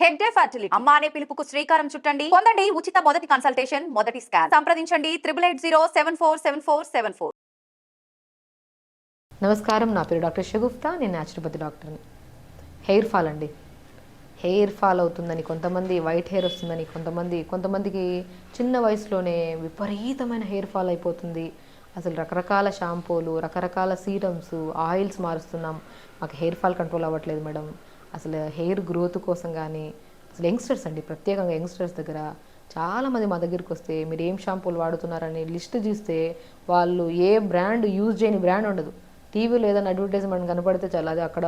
Head day fertility అమ్మ అనే పిలుపుకు శ్రీకారం చుట్టండి. పొందండి ఉచిత మొదటి కన్సల్టేషన్ మొదటి స్కాన్ సంప్రదించండి triple eight zero seven four seven four seven four నమస్కారం నా పేరు డాక్టర్ షగుఫ్తా నేను న్యాచురోపతి డాక్టర్ని హెయిర్ ఫాల్ అండి. హెయిర్ ఫాల్ అవుతుందని కొంతమంది వైట్ హెయిర్ వస్తుందని కొంతమంది కొంతమందికి చిన్న వయసులోనే విపరీతమైన హెయిర్ ఫాల్ అయిపోతుంది. అసలు రకరకాల షాంపూలు రకరకాల సీరమ్స్ ఆయిల్స్ మారుస్తున్నాం. మాకు హెయిర్ ఫాల్ కంట్రోల్ అవ్వట్లేదు మేడం అసలు హెయిర్ గ్రోత్ కోసం కానీ అసలు యంగ్స్టర్స్ అండి ప్రత్యేకంగా యంగ్స్టర్స్ దగ్గర చాలామంది మా దగ్గరికి వస్తే మీరు ఏం షాంపూలు వాడుతున్నారని లిస్ట్ చూస్తే వాళ్ళు ఏ బ్రాండ్ యూజ్ చేయని బ్రాండ్ ఉండదు. టీవీలో ఏదైనా అడ్వర్టైజ్మెంట్ కనపడితే చాలా అది అక్కడ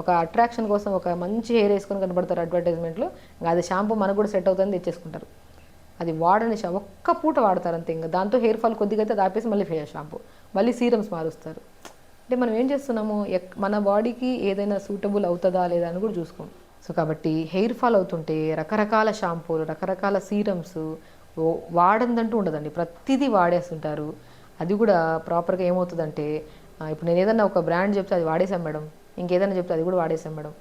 ఒక అట్రాక్షన్ కోసం ఒక మంచి హెయిర్ వేసుకొని కనపడతారు అడ్వర్టైజ్మెంట్లో ఇంకా అది షాంపూ మనకు కూడా సెట్ అవుతుందని తెచ్చేసుకుంటారు. అది వాడని షా ఒక్క పూట వాడతారు అంతే ఇంకా దాంతో హెయిర్ ఫాల్ కొద్దిగా అయితే దాపేసి మళ్ళీ ఫేస్ షాంపూ మళ్ళీ సీరమ్స్ మారుస్తారు. అంటే మనం ఏం చేస్తున్నాము? ఎక్- మన బాడీకి ఏదైనా సూటబుల్ అవుతుందా లేదా అని కూడా చూసుకోం సో కాబట్టి హెయిర్ ఫాల్ అవుతుంటే రకరకాల షాంపూలు రకరకాల సీరమ్స్ వాడందంటూ ఉండదండి. ప్రతిదీ వాడేస్తుంటారు. అది కూడా ప్రాపర్గా ఏమవుతుందంటే ఇప్పుడు నేను ఏదన్నా ఒక బ్రాండ్ చెప్తే అది వాడేసాం మేడం. ఇంకేదైనా చెప్తే అది కూడా వాడేసాం మేడం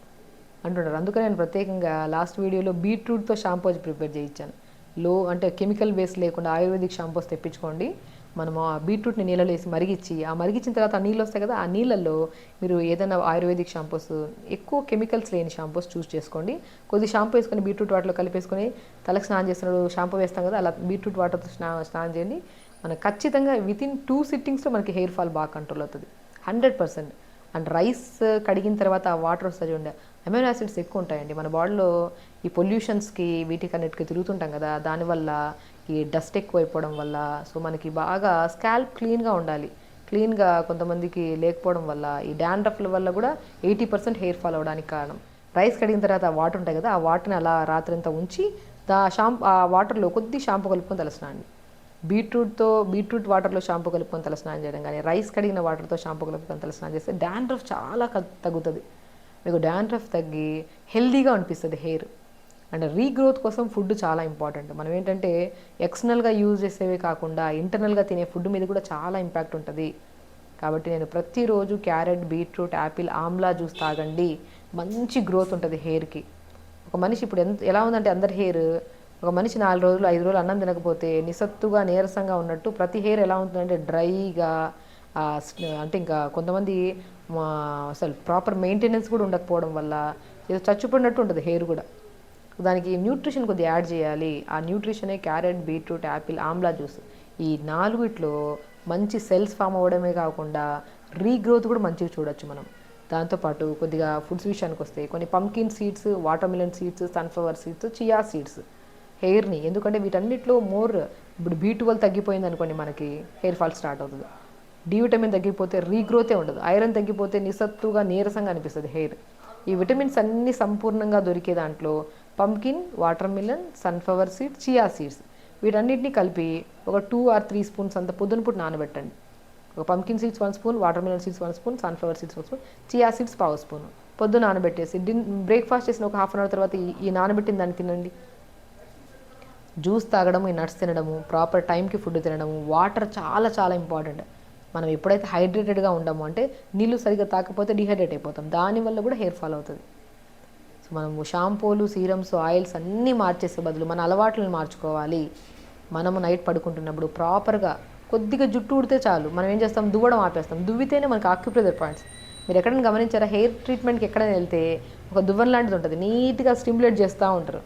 అంటుంటారు అందుకని నేను ప్రత్యేకంగా లాస్ట్ వీడియోలో బీట్రూట్తో షాంపూ ప్రిపేర్ చేయించాను. లో అంటే కెమికల్ బేస్ లేకుండా ఆయుర్వేదిక్ షాంపూస్ తెప్పించుకోండి. మనము ఆ బీట్రూట్ని నీళ్ళలో వేసి మరిగించి ఆ మరిగించిన తర్వాత ఆ నీళ్ళు వస్తాయి కదా ఆ నీళ్ళల్లో మీరు ఏదైనా ఆయుర్వేదిక్ షాంపూస్ ఎక్కువ కెమికల్స్ లేని షాంపూస్ చూస్ చేసుకోండి. కొద్ది షాంపూ వేసుకొని బీట్రూట్ వాటర్లో కలిపేసుకొని తలకు స్నానం చేస్తున్నాడు షాంపూ వేస్తాం కదా అలా బీట్రూట్ వాటర్తో స్నా స్నానం చేయండి. మనకు ఖచ్చితంగా వితిన్ టూ సిట్టింగ్స్లో మనకి హెయిర్ ఫాల్ బాగా కంట్రోల్ అవుతుంది. హండ్రెడ్ పర్సెంట్ అండ్ రైస్ కడిగిన తర్వాత ఆ వాటర్ వస్తుంది చూడండి. అమైనో యాసిడ్స్ ఎక్కువ ఉంటాయండి. మన బాడీలో ఈ పొల్యూషన్స్కి వీటికి అన్నిటికీ తిరుగుతుంటాం కదా దానివల్ల ఈ డస్ట్ ఎక్కువ అయిపోవడం వల్ల సో మనకి బాగా స్కాల్ప్ క్లీన్గా ఉండాలి. క్లీన్గా కొంతమందికి లేకపోవడం వల్ల ఈ డాండ్రఫ్ల వల్ల కూడా ఎయిటీ పర్సెంట్ హెయిర్ ఫాల్ అవడానికి కారణం. రైస్ కడిగిన తర్వాత ఆ వాటర్ ఉంటాయి కదా ఆ వాటర్ని అలా రాత్రంతా ఉంచి దా షాంపూ ఆ వాటర్లో కొద్ది షాంపూ కలుపుకొని తలస్నాండి బీట్రూట్తో బీట్రూట్ వాటర్లో షాంపూ కలుపుకొని తల స్నానం చేయడం కానీ రైస్ కడిగిన వాటర్తో షాంపూ కలుపుకొని తల స్నానం చేస్తే డాండ్రఫ్ చాలా తగ్గుతుంది. మీకు డాండ్రఫ్ తగ్గి హెల్దీగా అనిపిస్తుంది హెయిర్. అండ్ రీగ్రోత్ కోసం ఫుడ్ చాలా ఇంపార్టెంట్. మనం ఏంటంటే ఎక్స్టర్నల్గా యూజ్ చేసేవే కాకుండా ఇంటర్నల్గా తినే ఫుడ్ మీద కూడా చాలా ఇంపాక్ట్ ఉంటుంది. కాబట్టి నేను ప్రతిరోజు carrot beetroot apple amla juice తాగండి. మంచి గ్రోత్ ఉంటుంది హెయిర్కి. ఒక మనిషి ఇప్పుడు ఎంత ఎలా ఉందంటే అందరి హెయిర్ ఒక మనిషి నాలుగు రోజులు ఐదు రోజులు అన్నం తినకపోతే నిసత్తుగా నీరసంగా ఉన్నట్టు ప్రతి హెయిర్ ఎలా ఉంటుందంటే డ్రైగా అంటే ఇంకా కొంతమంది మా అసలు ప్రాపర్ మెయింటెనెన్స్ కూడా ఉండకపోవడం వల్ల ఏదో చచ్చిపోయినట్టు ఉంటుంది హెయిర్ కూడా. దానికి న్యూట్రిషన్ కొద్దిగా యాడ్ చేయాలి. ఆ న్యూట్రిషనే carrot beetroot apple amla juice ఈ నాలుగిట్లో మంచి సెల్స్ ఫామ్ అవ్వడమే కాకుండా రీగ్రోత్ కూడా మంచిగా చూడొచ్చు మనం. దాంతోపాటు కొద్దిగా ఫుడ్స్ విషయానికి వస్తే కొన్ని pumpkin seeds watermelon seeds sunflower seeds chia seeds హెయిర్ని ఎందుకంటే వీటన్నిటిలో మోర్ ఇప్పుడు బీ ట్వెల్వ్ తగ్గిపోయింది అనుకోండి మనకి హెయిర్ ఫాల్ స్టార్ట్ అవుతుంది. డి విటమిన్ తగ్గిపోతే రీగ్రోతే ఉండదు. ఐరన్ తగ్గిపోతే నిసత్తుగా నీరసంగా అనిపిస్తుంది హెయిర్. ఈ విటమిన్స్ అన్నీ సంపూర్ణంగా దొరికే దాంట్లో pumpkin watermelon sunflower seed chia seeds వీటన్నిటిని కలిపి ఒక టూ ఆర్ త్రీ స్పూన్స్ అంత పొద్దున పూట నానబెట్టండి. ఒక pumpkin seeds one spoon watermelon seeds one spoon sunflower seeds one spoon chia seeds పావు స్పూన్. పొద్దు నానబెట్టేసి డిన్ బ్రేక్ఫాస్ట్ చేసిన ఒక హాఫ్ అన్ అవర్ తర్వాత ఈ- ఈ నానబెట్టిన దాన్ని తినండి. జ్యూస్ తాగడము ఈ నట్స్ తినడము ప్రాపర్ టైంకి ఫుడ్ తినడము వాటర్ చాలా చాలా ఇంపార్టెంట్. మనం ఎప్పుడైతే హైడ్రేటెడ్గా ఉండము అంటే నీళ్ళు సరిగ్గా తాకపోతే డిహైడ్రేట్ అయిపోతాం. దానివల్ల కూడా హెయిర్ ఫాల్ అవుతుంది. సో మనము షాంపూలు సీరమ్స్ ఆయిల్స్ అన్నీ మార్చేసే బదులు మన అలవాట్లను మార్చుకోవాలి. మనము నైట్ పడుకుంటున్నప్పుడు ప్రాపర్గా కొద్దిగా జుట్టు ఉడితే చాలు. మనం ఏం చేస్తాం? దువ్వడం ఆపేస్తాం. దువ్వితేనే మనకు ఆక్యుప్రెజర్ పాయింట్స్ మీరు ఎక్కడైనా గమనించారా? హెయిర్ ట్రీట్మెంట్కి ఎక్కడైనా వెళ్తే ఒక దువ్వెన లాంటిది ఉంటుంది. నీట్గా స్టిమ్యులేట్ చేస్తూ ఉంటారు.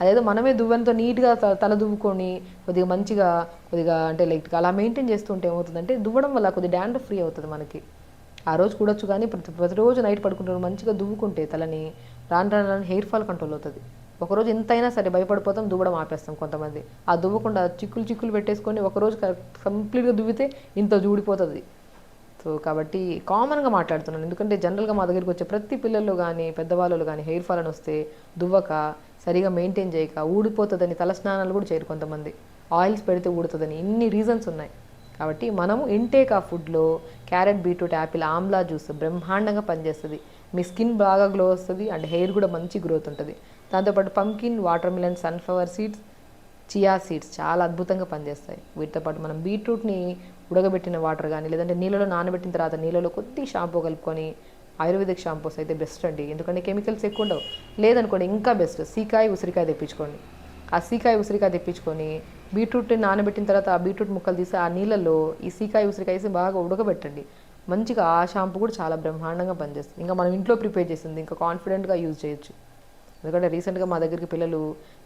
అదేదో మనమే దువ్వెనతో నీట్గా తల తల దువ్వుకొని కొద్దిగా మంచిగా కొద్దిగా అంటే లైక్ అలా మెయింటైన్ చేస్తుంటే ఏమవుతుందంటే దువ్వడం వల్ల కొద్దిగా డాండ్రఫ్ ఫ్రీ అవుతుంది మనకి. ఆ రోజు కూడొచ్చు కానీ ప్రతి ప్రతిరోజు నైట్ పడుకుంటారు మంచిగా దువ్వుకుంటే తలని రాను రాను రాను హెయిర్ ఫాల్ కంట్రోల్ అవుతుంది. ఒకరోజు ఎంతైనా సరే భయపడిపోతాం దువ్వడం ఆపేస్తాం కొంతమంది. ఆ దువ్వకుండా చిక్కులు చిక్కులు పెట్టేసుకొని ఒకరోజు కంప్లీట్గా దువ్వితే ఇంత జూడిపోతుంది. సో కాబట్టి కామన్గా మాట్లాడుతున్నాను. ఎందుకంటే జనరల్గా మా దగ్గరికి వచ్చే ప్రతి పిల్లలు కానీ పెద్దవాళ్ళు కానీ హెయిర్ ఫాల్ అని వస్తే దువ్వక సరిగా మెయింటైన్ చేయక ఊడిపోతుందని తలస్నానాలు కూడా చేయరు కొంతమంది. ఆయిల్స్ పెడితే ఊడుతుందని ఇన్ని రీజన్స్ ఉన్నాయి. కాబట్టి మనము ఇంటేక్ ఆ ఫుడ్లో carrot beetroot apple amla juice బ్రహ్మాండంగా పనిచేస్తుంది. మీ స్కిన్ బాగా గ్లో వస్తుంది అండ్ హెయిర్ కూడా మంచి గ్రోత్ ఉంటుంది. దాంతోపాటు pumpkin watermelon sunflower seeds chia seeds చాలా అద్భుతంగా పనిచేస్తాయి. వీటితో పాటు మనం బీట్రూట్ని ఉడకబెట్టిన వాటర్ కానీ లేదంటే నీళ్ళలో నానబెట్టిన తర్వాత నీళ్ళలో కొద్ది షాంపూ కలుపుకొని ఆయుర్వేదిక్ షాంపూస్ అయితే బెస్ట్ అండి. ఎందుకంటే కెమికల్స్ ఎక్కువ ఉండవు. లేదనుకోండి ఇంకా బెస్ట్ సీకాయ ఉసిరికాయ తెప్పించుకోండి. ఆ సీకాయ ఉసిరికాయ తెప్పించుకొని బీట్రూట్ నానబెట్టిన తర్వాత ఆ బీట్రూట్ ముక్కలు తీసి ఆ నీళ్ళలో ఈ సీకాయ ఉసిరికాయ వేసి బాగా ఉడకబెట్టండి. మంచిగా ఆ షాంపూ కూడా చాలా బ్రహ్మాండంగా పనిచేస్తుంది. ఇంకా మనం ఇంట్లో ప్రిపేర్ చేసింది ఇంకా కాన్ఫిడెంట్గా యూజ్ చేయొచ్చు. ఎందుకంటే రీసెంట్గా మా దగ్గరికి పిల్లలు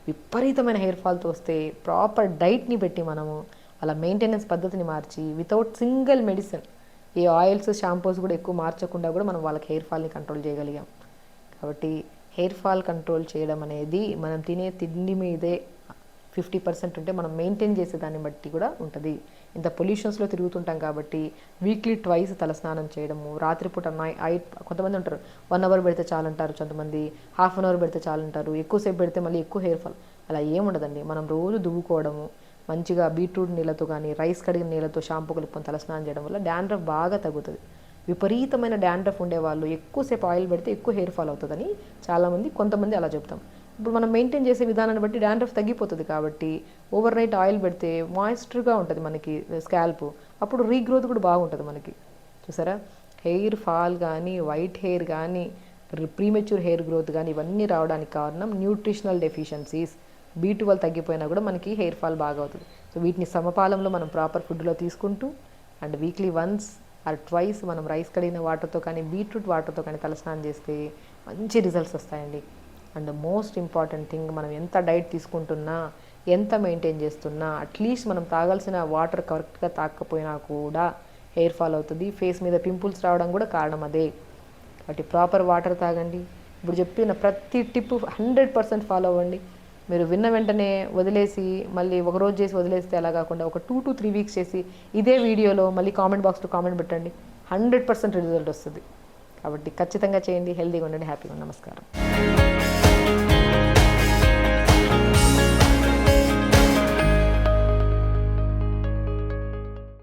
విపరీతమైన హెయిర్ ఫాల్తో వస్తే ప్రాపర్ డైట్ని పెట్టి మనము అలా మెయింటెనెన్స్ పద్ధతిని మార్చి వితౌట్ సింగిల్ మెడిసిన్ ఈ ఆయిల్స్ షాంపూస్ కూడా ఎక్కువ మార్చకుండా కూడా మనం వాళ్ళకి హెయిర్ ఫాల్ని కంట్రోల్ చేయగలిగాం. కాబట్టి హెయిర్ ఫాల్ కంట్రోల్ చేయడం అనేది మనం తినే తిండి మీదే ఫిఫ్టీ పర్సెంట్ ఉంటే మనం మెయింటైన్ చేసే దాన్ని బట్టి కూడా ఉంటుంది. ఇంత పొల్యూషన్స్లో తిరుగుతుంటాం కాబట్టి వీక్లీ ట్వైస్ తలస్నానం చేయడము రాత్రిపూట నై ఐ కొంతమంది ఉంటారు వన్ అవర్ పెడితే చాలంటారు కొంతమంది హాఫ్ అన్ అవర్ పెడితే చాలంటారు ఎక్కువసేపు పెడితే మళ్ళీ ఎక్కువ హెయిర్ ఫాల్. అలా ఏముండదండి మనం రోజు దువ్వుకోవడము మంచిగా బీట్రూట్ నీళ్ళతో కానీ రైస్ కడిగిన నీళ్ళతో షాంపూ కలుపుకొని తలస్నానం చేయడం వల్ల డాండ్రఫ్ బాగా తగ్గుతుంది. విపరీతమైన డాండ్రఫ్ ఉండేవాళ్ళు ఎక్కువసేపు ఆయిల్ పెడితే ఎక్కువ హెయిర్ ఫాల్ అవుతుందని చాలామంది కొంతమంది అలా చెప్తాం. ఇప్పుడు మనం మెయింటైన్ చేసే విధానాన్ని బట్టి డాండ్రఫ్ తగ్గిపోతుంది కాబట్టి ఓవర్ నైట్ ఆయిల్ పెడితే మాయిశ్చర్గా ఉంటుంది మనకి eh, స్కాల్ప్ అప్పుడు రీగ్రోత్ కూడా బాగుంటుంది మనకి. చూసారా? హెయిర్ ఫాల్ కానీ వైట్ హెయిర్ కానీ ప్రీమెచ్యూర్ హెయిర్ గ్రోత్ కానీ ఇవన్నీ రావడానికి కారణం న్యూట్రిషనల్ డెఫిషియన్సీస్ బీ ట్వెల్వ్ తగ్గిపోయినా కూడా మనకి హెయిర్ ఫాల్ బాగా అవుతుంది. సో వీటిని సమపాలంలో మనం ప్రాపర్ ఫుడ్లో తీసుకుంటూ and weekly once or twice మనం రైస్ కడిగిన వాటర్తో కానీ బీట్రూట్ వాటర్తో కానీ తలస్నానం చేస్తే మంచి రిజల్ట్స్ వస్తాయండి. అండ్ మోస్ట్ ఇంపార్టెంట్ థింగ్ మనం ఎంత డైట్ తీసుకుంటున్నా ఎంత మెయింటైన్ చేస్తున్నా అట్లీస్ట్ మనం తాగాల్సిన వాటర్ కరెక్ట్గా తాగకపోయినా కూడా హెయిర్ ఫాల్ అవుతుంది ఫేస్ మీద పింపుల్స్ రావడం కూడా కారణం అదే. కాబట్టి ప్రాపర్ వాటర్ తాగండి. ఇప్పుడు చెప్పిన ప్రతి టిప్ హండ్రెడ్ పర్సెంట్ ఫాలో అవ్వండి. మీరు విన్న వెంటనే వదిలేసి మళ్ళీ ఒక రోజు చేసి వదిలేస్తే అలా కాకుండా ఒక టూ టు త్రీ వీక్స్ చేసి ఇదే వీడియోలో మళ్ళీ కామెంట్ బాక్స్లో కామెంట్ పెట్టండి. హండ్రెడ్ పర్సెంట్ రిజల్ట్ వస్తుంది. కాబట్టి ఖచ్చితంగా చేయండి. హెల్తీగా ఉండండి. హ్యాపీగా నమస్కారం.